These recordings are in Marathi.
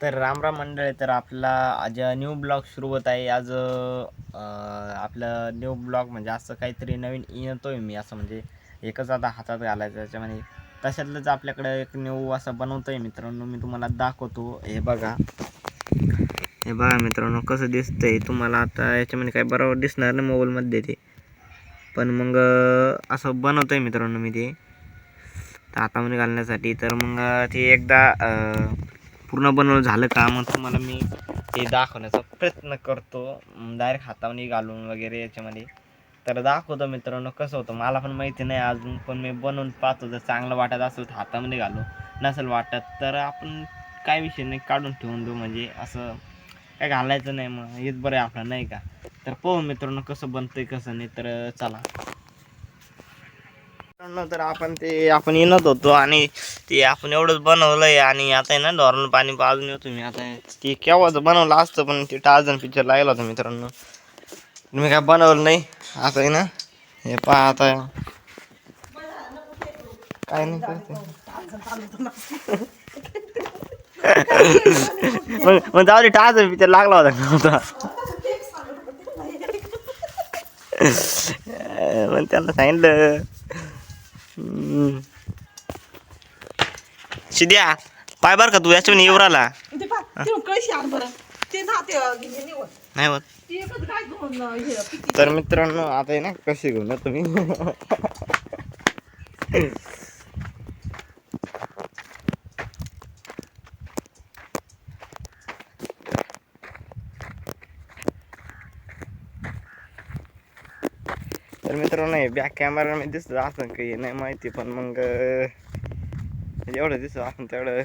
तर रामराम मंडळ तर आपला आज न्यू ब्लॉग सुरू होत आहे. आज आपलं न्यू ब्लॉग म्हणजे असं काहीतरी नवीन येतोय मी असं म्हणजे एकच आता हातात घालायचं त्याच्यामध्ये तशातलंच आपल्याकडे एक न्यू असं बनवतोय मित्रांनो मी तुम्हाला दाखवतो. हे बघा. हे बघा मित्रांनो कसं दिसतंय तुम्हाला आता याच्यामध्ये काय बरोबर दिसणार नाही मोबाईलमध्ये ते. पण मग असं बनवतोय मित्रांनो मी ते. आता हातामध्ये घालण्यासाठी तर मग ते एकदा पूर्ण बनवलं झालं का मग तुम्हाला मी ते दाखवण्याचा प्रयत्न करतो. डायरेक्ट हातामध्ये घालून वगैरे याच्यामध्ये. तर दाखवतो मित्रांनो कसं होतं. मला पण माहिती नाही अजून पण मी बनवून पाहतो. जर चांगलं वाटत असेल तर हातामध्ये घालू. नसेल वाटत तर आपण काय विषय नाही काढून ठेवून देऊ. म्हणजे असं काय घालायचं नाही मग. हेच बरं आहे आपलं नाही का? तर पाहू मित्रांनो कसं बनतंय कसं नाही. तर चला. तर आपण ते आपण येणत होतो आणि ते आपण एवढंच बनवलंय आणि आता आहे ना नॉर्मल पाणी पाजून येतो मी आता ते केव्हाच बनवलं असतं पण ते टार्झन पिक्चर लागला होता मित्रांनो. मी काय बनवलं नाही? आता आहे ना हे पहा आता. काय नाही करते मग जाऊ दे टार्झन पिक्चर लागला होता नव्हता मग त्यांना सांगितलं. शिद्या पाय बर का तू याच्यावर येऊ राहिला. ते पहा, ते कळशी आण बरं. ते ना ते अं, हे निवड. नाही होत. ते एकच काय घेऊन अं, हे पिती. तर मित्रांनो आता आहे ना कशी घेऊन तुम्ही तर मित्रांनो हे बॅक कॅमेरामध्ये दिसत असं काही नाही माहिती पण मग एवढं दिसत असं तेवढं.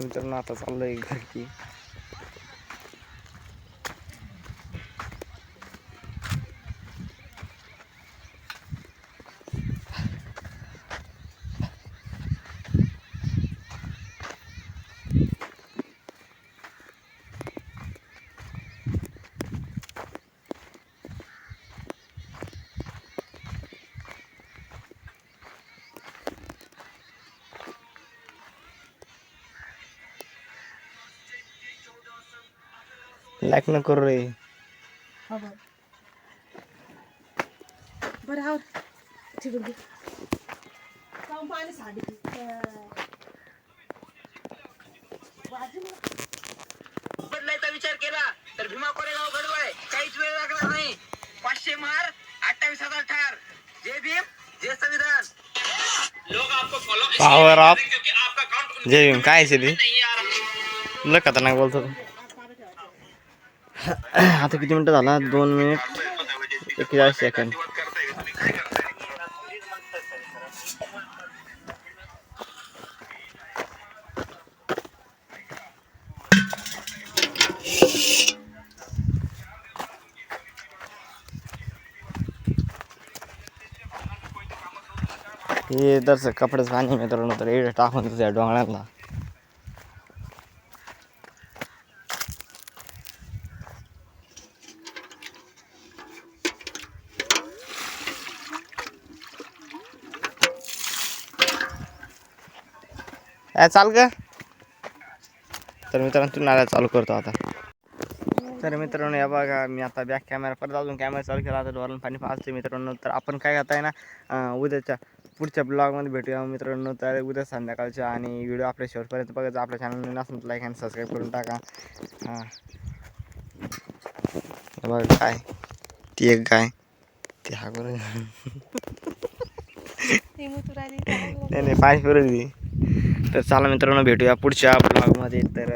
मित्रांनो आता चाललंय घरची. लाईक न करू रे हा बरं हा तिकडे घे जाऊन पाणी साडी। बदलायचा विचार केला तर भीमा कोरेगाव गडवळ काहीच वेळ लागणार नाही। पाचशे मार अठ्ठावीस हज़ार ठार जय भीम जय संविधान। लोग आपको फॉलो पॉवर ऑफ़ क्योंकि आपका अकाउंट जय भीम काय ते नहीं आ रहा। लय खतरनाक बोलतो तू. आता किती मिनटं झाला? दोन मिनिट एकवीस सेकंड हे दरचं कपडेच पाणी मित्रांनो तर एवढं टाकून तुझ्या डोंगळ्याला चाल का तर मित्रांनो तू नाल्या चालू करतो आता. तर मित्रांनो या बघा मी आता बॅक कॅमेरा परत अजून कॅमेरा चालू केला. आता डोळ्याला पाणी पाजते मित्रांनो. तर आपण काय करता आहे ना उद्याच्या पुढच्या ब्लॉगमध्ये भेटूया मित्रांनो. तर उद्या संध्याकाळच्या आणि व्हिडिओ आपल्या शेवटपर्यंत बघायचा आपल्या चॅनल नसेल लाईक आणि सबस्क्राईब करून टाका. हां. बघा काय. ती एक गाय. ती हा करून नाही नाही पाणी फिरत ती तर चला मित्रांनो भेटूया पुढच्या ब्लॉगमध्ये तर